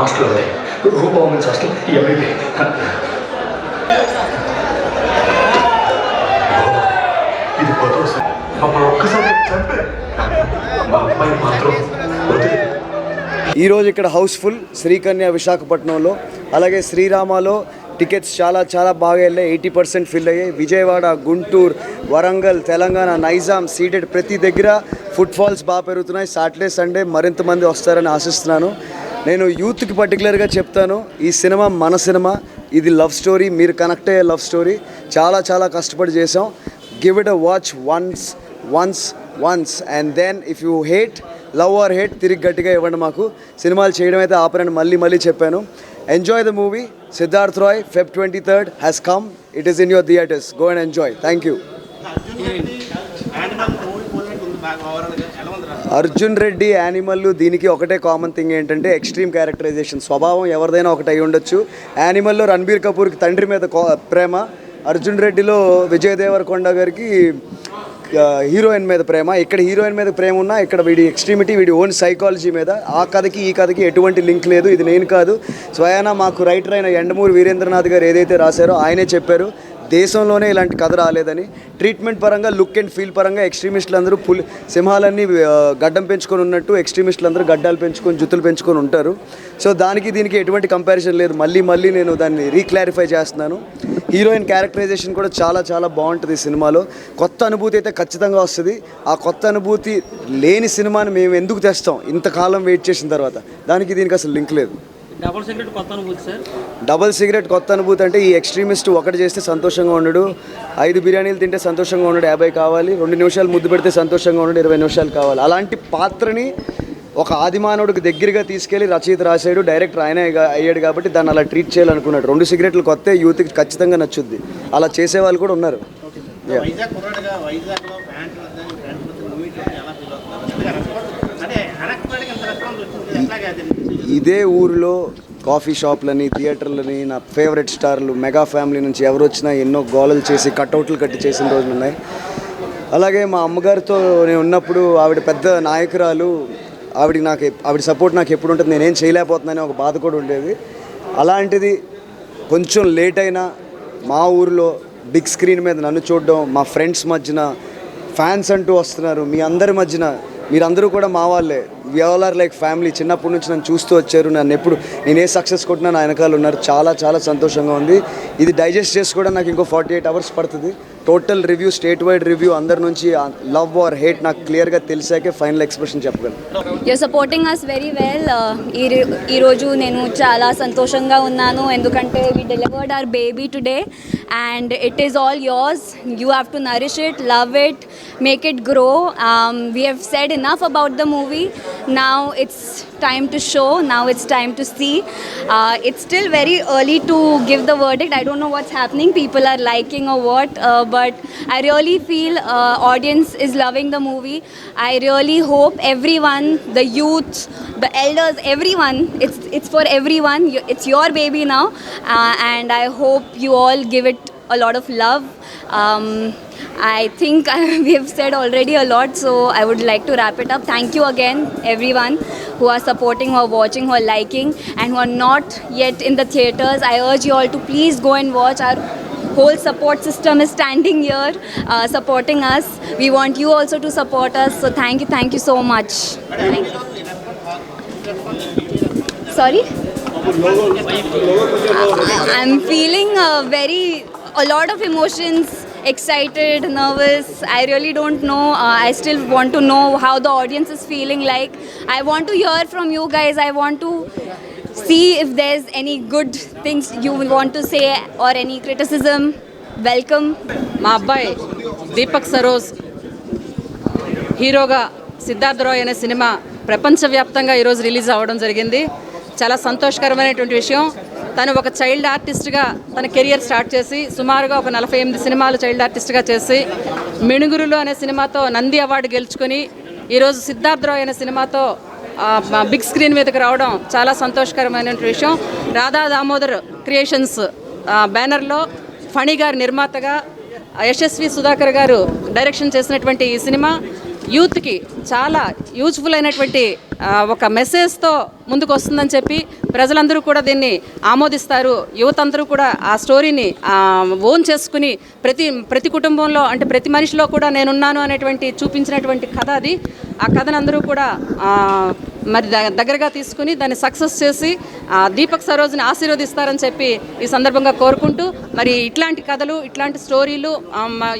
Hostel Roopa women's hostel ఎంబీబీ ఇది కొత్త అప్పుడు ఒక్కసారి చంపే మా అమ్మాయి మాత్రం ఈరోజు ఇక్కడ హౌస్ఫుల్ శ్రీకన్య విశాఖపట్నంలో అలాగే శ్రీరామలో టికెట్స్ చాలా చాలా బాగా వెళ్ళాయి. ఎయిటీ పర్సెంట్ ఫిల్ అయ్యాయి. విజయవాడ గుంటూరు వరంగల్ తెలంగాణ నైజాం సీటెడ్ ప్రతి దగ్గర ఫుట్ ఫాల్స్ బాగా పెరుగుతున్నాయి. సాటర్డే సండే మరింత మంది వస్తారని ఆశిస్తున్నాను. నేను యూత్కి పర్టికులర్గా చెప్తాను ఈ సినిమా మన సినిమా ఇది లవ్ స్టోరీ మీరు కనెక్ట్ అయ్యే లవ్ స్టోరీ చాలా చాలా కష్టపడి చేసాం give it a watch once once once and then if you hate love or hate తిరిగి గట్టిగా ఇవ్వండి మాకు. సినిమాలు చేయడం అయితే ఆపరని మళ్ళీ మళ్ళీ చెప్పాను. Enjoy the movie Siddharth Roy Feb twenty third has come it is in your theatres go and enjoy thank you Arjun Reddy Animal దీనికి ఒకటే కామన్ థింగ్ ఏంటంటే ఎక్స్ట్రీమ్ క్యారెక్టరైజేషన్ స్వభావం ఎవరిదైనా ఒకటి అయి ఉండొచ్చు. యానిమల్లో రణబీర్ కపూర్కి తండ్రి మీద ప్రేమ. అర్జున్ రెడ్డిలో విజయ్ దేవరకొండ గారికి హీరోయిన్ మీద ప్రేమ. ఇక్కడ హీరోయిన్ మీద ప్రేమ ఉన్నా ఇక్కడ వీడి ఎక్స్ట్రీమిటీ వీడి ఓన్ సైకాలజీ మీద ఆ కథకి ఈ కథకి ఎటువంటి లింక్ లేదు. ఇది నేను కాదు. స్వయానా మాకు రైటర్ అయిన ఎండమూరి వీరేంద్రనాథ్ గారు ఏదైతే రాశారో ఆయనే చెప్పారు. దేశంలోనే ఇలాంటి కథ రాలేదని ట్రీట్మెంట్ పరంగా లుక్ అండ్ ఫీల్ పరంగా ఎక్స్ట్రీమిస్టులు అందరూ పులి సింహాలన్నీ గడ్డం పెంచుకొని ఉన్నట్టు ఎక్స్ట్రీమిస్టులు అందరూ గడ్డాలు పెంచుకొని జుత్తులు పెంచుకొని ఉంటారు. సో దానికి దీనికి ఎటువంటి కంపారిజన్ లేదు. మళ్ళీ మళ్ళీ నేను దాన్ని రీక్లారిఫై చేస్తున్నాను. హీరోయిన్ క్యారెక్టరైజేషన్ కూడా చాలా చాలా బాగుంటుంది ఈ సినిమాలో. కొత్త అనుభూతి అయితే ఖచ్చితంగా వస్తుంది. ఆ కొత్త అనుభూతి లేని సినిమాని మేము ఎందుకు తెస్తాం? ఇంతకాలం వెయిట్ చేసిన తర్వాత. దానికి దీనికి అసలు లింక్ లేదు. డబుల్ సిగరెట్ కొత్త అనుభూతి సార్? డబల్ సిగరెట్ కొత్త అనుభూతి అంటే ఈ ఎక్స్ట్రీమిస్ట్ ఒకటి చేస్తే సంతోషంగా ఉండడు. ఐదు బిర్యానీలు తింటే సంతోషంగా ఉండడు యాభై కావాలి. రెండు నిమిషాలు ముద్దు పెడితే సంతోషంగా ఉండడు ఇరవై నిమిషాలు కావాలి. అలాంటి పాత్రని ఒక ఆదిమానవుడికి దగ్గరగా తీసుకెళ్ళి రచయిత రాశాడు డైరెక్టర్ ఆయనే అయ్యాడు కాబట్టి దాన్ని అలా ట్రీట్ చేయాలనుకున్నాడు. రెండు సిగరెట్లు కొత్త యూత్కి ఖచ్చితంగా నచ్చుద్ది. అలా చేసే వాళ్ళు కూడా ఉన్నారు. ఇదే ఊరిలో కాఫీ షాప్లని థియేటర్లని నా ఫేవరెట్ స్టార్లు మెగా ఫ్యామిలీ నుంచి ఎవరు వచ్చినా ఎన్నో గోలలు చేసి కట్అవుట్లు కట్టి చేసిన రోజులు ఉన్నాయి అలాగే మా అమ్మగారితో నేను ఉన్నప్పుడు ఆవిడ పెద్ద నాయకురాలు ఆవిడ నాకు ఆవిడ సపోర్ట్ నాకు ఎప్పుడు ఉంటుంది నేనేం చేయలేకపోతున్నానని ఒక బాధ కూడా ఉండేది. అలాంటిది కొంచెం లేట్ అయినా మా ఊరిలో బిగ్ స్క్రీన్ మీద నన్ను చూడడం మా ఫ్రెండ్స్ మధ్యన ఫ్యాన్స్ అంటూ వస్తున్నారు మీ అందరి మధ్యన మీరందరూ కూడా మా వాళ్ళే. ఆర్ లైక్ ఫ్యామిలీ చిన్నప్పటి నుంచి నన్ను చూస్తూ వచ్చారు. నన్ను ఎప్పుడు నేను ఏ సక్సెస్ కొట్టినా నా వెనకాల ఉన్నారు. చాలా చాలా సంతోషంగా ఉంది. ఇది డైజెస్ట్ చేసుకోవడం నాకు ఇంకో ఫార్టీ ఎయిట్ అవర్స్ పడుతుంది. Total review state wide review అందరి నుంచి లవ్ ఆర్ హేట్ నాకు క్లియర్గా తెలిసాకే ఫైనల్ ఎక్స్ప్రెషన్ చెప్పగలను. Your supporting us very well ఈ ఈరోజు నేను చాలా సంతోషంగా ఉన్నాను. ఎందుకంటే we delivered our baby today and it is all yours you have to nourish it love it make it grow we have said enough about the movie నా it's time to show నా it's time to see it's still very early to give the the verdict. I don't know what's happening. People are liking or what but i really feel uh, audience is loving the movie i really hope everyone the youth the elders everyone it's it's for everyone it's your baby now uh, and i hope you all give it a lot of love um, I think we have said already a lot, so I would like to wrap it up. Thank you again, everyone who are supporting, who are watching, who are liking, and who are not yet in the theaters. I urge you all to please go and watch. Our whole support system is standing here uh, supporting us. We want you also to support us. So thank you, thank you so much. Thank you. Sorry. I'm feeling uh, very a lot of emotions excited nervous i really don't know uh, i still want to know how the audience is feeling like i want to hear from you guys i want to see if there's any good things you want to say or any criticism. Welcome. మా అబ్బాయి దీపక్ సరోజ్ హీరోగా సిద్ధార్థ్ రాయ్ అనే cinema ప్రపంచవ్యాప్తంగా ఈరోజు release అవ్వడం జరిగింది. చాలా సంతోషకరమైనటువంటి విషయం. తను ఒక చైల్డ్ ఆర్టిస్ట్గా తన కెరియర్ స్టార్ట్ చేసి సుమారుగా ఒక నలభై ఎనిమిది సినిమాలు చైల్డ్ ఆర్టిస్ట్గా చేసి మిణుగురులు అనే సినిమాతో నంది అవార్డు గెలుచుకొని ఈరోజు సిద్ధార్థ్ రాయ్ అనే సినిమాతో బిగ్ స్క్రీన్ మీదకి రావడం చాలా సంతోషకరమైన విషయం. రాధా దామోదర్ క్రియేషన్స్ బ్యానర్లో ఫణి గారు నిర్మాతగా యశస్వి సుధాకర్ గారు డైరెక్షన్ చేసినటువంటి ఈ సినిమా. యూత్కి చాలా యూజ్ఫుల్ అయినటువంటి ఒక మెసేజ్తో ముందుకు వస్తుందని చెప్పి ప్రజలందరూ కూడా దీన్ని ఆమోదిస్తారు. యువత అందరూ కూడా ఆ స్టోరీని ఓన్ చేసుకుని ప్రతి ప్రతి కుటుంబంలో అంటే ప్రతి మనిషిలో కూడా నేనున్నాను అనేటువంటి చూపించినటువంటి కథ అది. ఆ కథను అందరూ కూడా మరి దగ్గరగా తీసుకుని దాన్ని సక్సెస్ చేసి ఆ, దీపక్ సరోజ్ని ఆశీర్వదిస్తారని చెప్పి ఈ సందర్భంగా కోరుకుంటూ మరి ఇట్లాంటి కథలు ఇట్లాంటి స్టోరీలు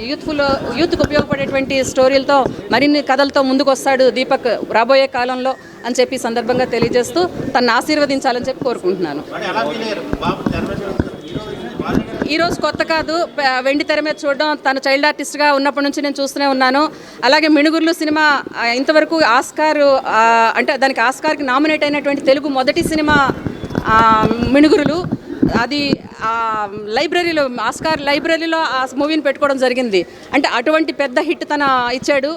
యూత్ఫుల్ యూత్కు ఉపయోగపడేటువంటి స్టోరీలతో మరిన్ని కథలతో ముందుకు వస్తాడు దీపక్ రాబోయే కాలంలో అని చెప్పి సందర్భంగా తెలియజేస్తూ తను ఆశీర్వదించాలని చెప్పి కోరుకుంటున్నాను. ఈరోజు ఈ రోజు కొత్త కాదు వెండి తెర మీద చూడడం తను చైల్డ్ ఆర్టిస్ట్గా ఉన్నప్పటి నుంచి నేను చూస్తూనే ఉన్నాను. అలాగే మిణుగుర్లు సినిమా ఇంతవరకు ఆస్కార్ అంటే దానికి ఆస్కార్కి నామినేట్ అయినటువంటి తెలుగు మొదటి సినిమా మిణుగురులు. అది ఆ లైబ్రరీలో ఆస్కార్ లైబ్రరీలో ఆ మూవీని పెట్టుకోవడం జరిగింది. అంటే అటువంటి పెద్ద హిట్ తన ఇచ్చాడు.